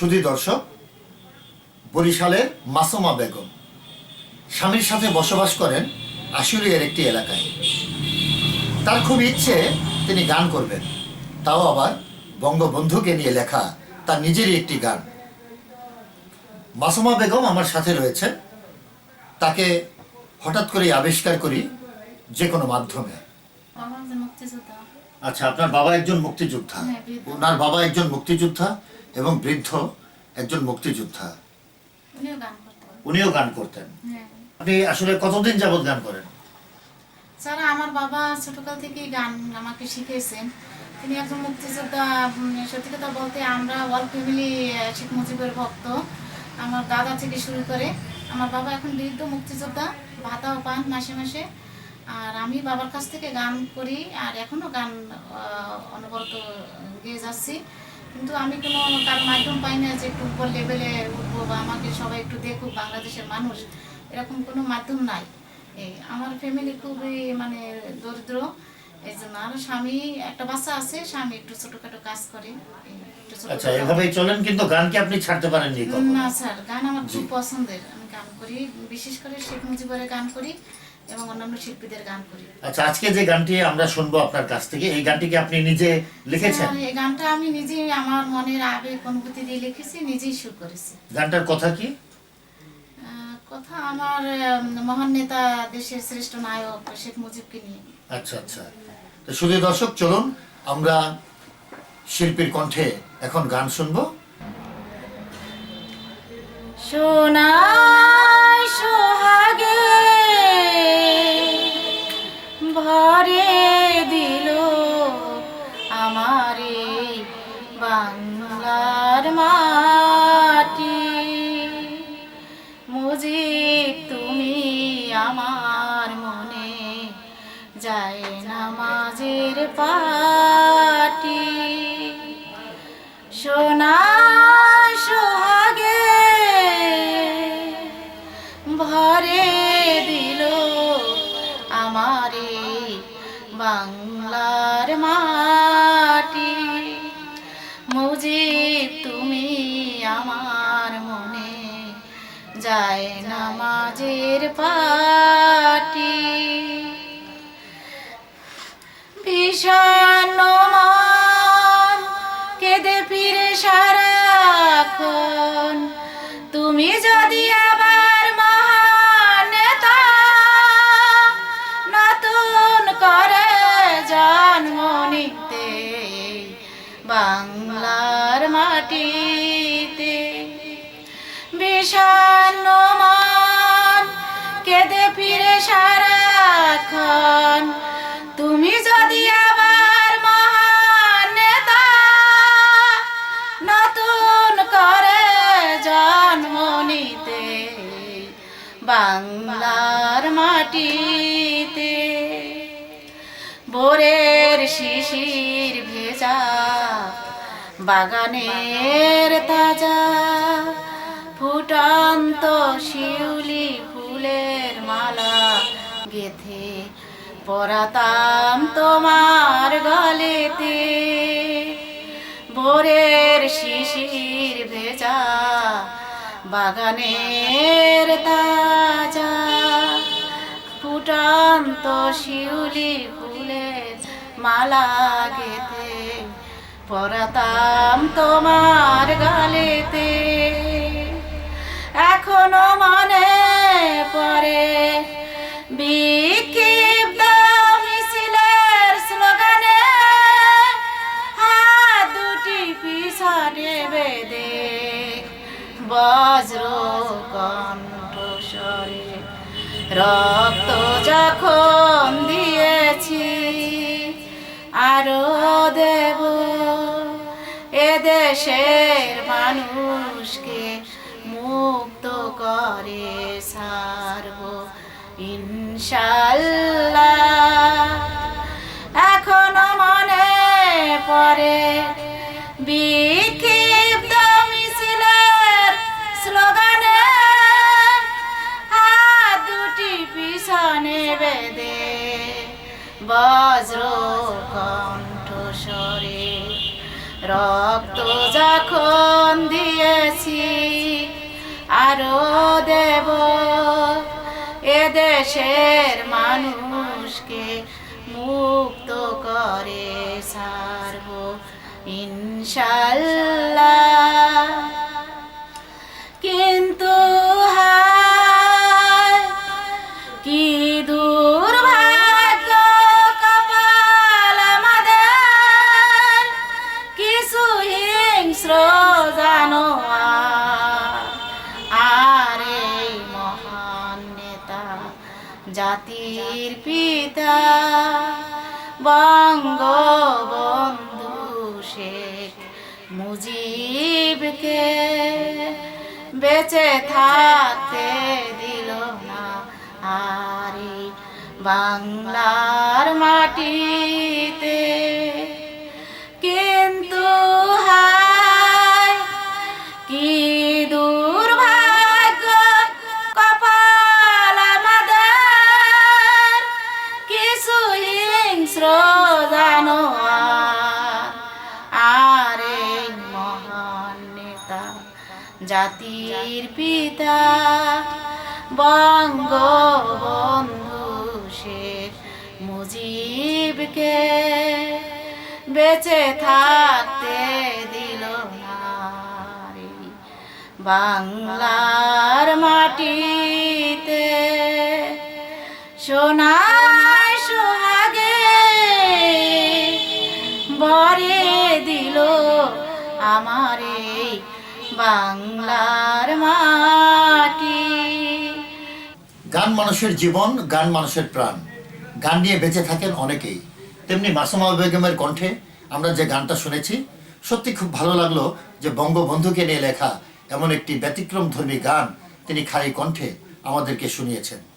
সুধী দর্শক বরিশালের মাসুমা বেগম। স্বামীর সাথে বসবাস করেন আশুলিয়ার একটি এলাকায়। তার খুব ইচ্ছে তিনি গান করবেন। তাও আবার বঙ্গবন্ধুকে নিয়ে লেখা তার নিজেরই একটি গান। মাসুমা বেগম আমার সাথে রয়েছেন। তাকে হঠাৎ করে আবিষ্কার করি যে কোনো মাধ্যমে। আচ্ছা আপনার বাবা একজন মুক্তিযোদ্ধা? হ্যাঁ, ওনার বাবা একজন মুক্তিযোদ্ধা? এবং বৃদ্ধ একজন মুক্তিযোদ্ধা। উনিও গান করতেন। হ্যাঁ। আপনি আসলে কতদিন যাবত গান করেন? স্যার আমার বাবা ছোটকাল থেকেই গান আমাকে শিখিয়েছেন। তিনি একজন মুক্তিযোদ্ধা সত্যি কথা বলতে আমরা অল ফ্যামিলি শেখ মুজিবের ভক্ত। আমার দাদা থেকে শুরু করে আমার বাবা এখন বৃদ্ধ মুক্তিযোদ্ধা ভাতাও পান মাসে মাসে। আর আমি বাবার কাছ থেকে গান করি আর এখনও গান অনবরত গেয়ে যাচ্ছি। কিন্তু আমি কোনো তার মাধ্যম পাই না যে একটু উপর লেভেলে উঠবো বা আমাকে সবাই একটু দেখুক বাংলাদেশের মানুষ। এরকম কোনো মাধ্যম নাই। এই আমার ফ্যামিলি খুবই মানে দরিদ্র। এই জন্য আর স্বামী একটা বাচ্চা আছে স্বামী একটু ছোটখাটো কাজ করে। এই একটু ছোটখাটো আচ্ছা এভাবেই চলেন কিন্তু গানকে আপনি ছাড়তে পারেননি না স্যার গান আমার খুব পছন্দের। আমি গান করি বিশেষ করে শেখ মুজিবের গান করি। এবং অন্যান্য শিল্পীদের গান করি। আচ্ছা আজকে যে গানটি আমরা শুনব আপনার কাছ থেকে এই গানটিকে আপনি নিজে লিখেছেন? এই গানটা আমি নিজেই আমার মনের আবেগ অনুভূতি দিয়ে লিখেছি নিজেই সুর করেছি। গানটার কথা কি? কথা আমার মহান নেতা দেশের শ্রেষ্ঠ নায়ক শেখ মুজিবকে নিয়ে। আচ্ছা আচ্ছা। তো শুধু দর্শক চলুন আমরা শিল্পীর কণ্ঠে এখন গান শুনব। সোনায় পাটি। সোনা সোহাগে ভরে দিল আমারে বাংলার মাটি। মুজিব তুমি আমার মনে যায় নামাজের পাটি। ভীষণ মন কেঁদে ফিরে সারাক্ষণ। তুমি যদি আবার মহান নেতা, নতুন করে জন্ম নিতে বাংলার মাটিতে। বিষণ্ণ মন কেঁদে ফিরে সারাক্ষণ। মাটিতে ভোরের শিশির ভেজা বাগানের তাজা ফুটন্ত শিউলি ফুলের মালা গেথে পরাতাম তোমার গলেতে। ভোরের শিশির ভেজা বাগানের ফুটন্ত শিউলি ফুলের মালা গেতে পরাতাম তোমার গালেতে। এখনও মনে পড়ে বিক্ষিপ্ত মিছিলের স্লোগানে, হাত দুটি বজ্র কণ্ঠস্বরে রক্ত যখন আরও দেব এদেশের মানুষকে মুক্ত করে সারব। ইনশাল্লাহ এখনও মনে পড়ে বিক্ষিপ্ত মিছিলের স্লোগানে হাত দুটি পিছনে বেঁধে বজ্র রক্ত যখন দিয়েছি আরও দেব এ দেশের মানুষকে মুক্ত করে সারব ইনশাল্লাহ। জাতির পিতা বঙ্গবন্ধু শেখ মুজিবকে বেঁচে থাকতে দিল না আরে বাংলার মাটিতে জাতির পিতা, বঙ্গবন্ধু শেখ মুজিবকে বেঁচে থাকতে দিল বাংলার মাটিতে। সোনায় সোহাগে ভরে দিল আমার বাংলার মাটি। গান মানুষের জীবন গান মানুষের প্রাণ। গান নিয়ে বেঁচে থাকেন অনেকেই। তেমনি মাসুমা বেগমের কণ্ঠে আমরা যে গানটা শুনেছি সত্যি খুব ভালো লাগল যে বঙ্গবন্ধুকে নিয়ে লেখা এমন একটি ব্যতিক্রম ধর্মী গান তিনি খালি কণ্ঠে আমাদেরকে শুনিয়েছেন।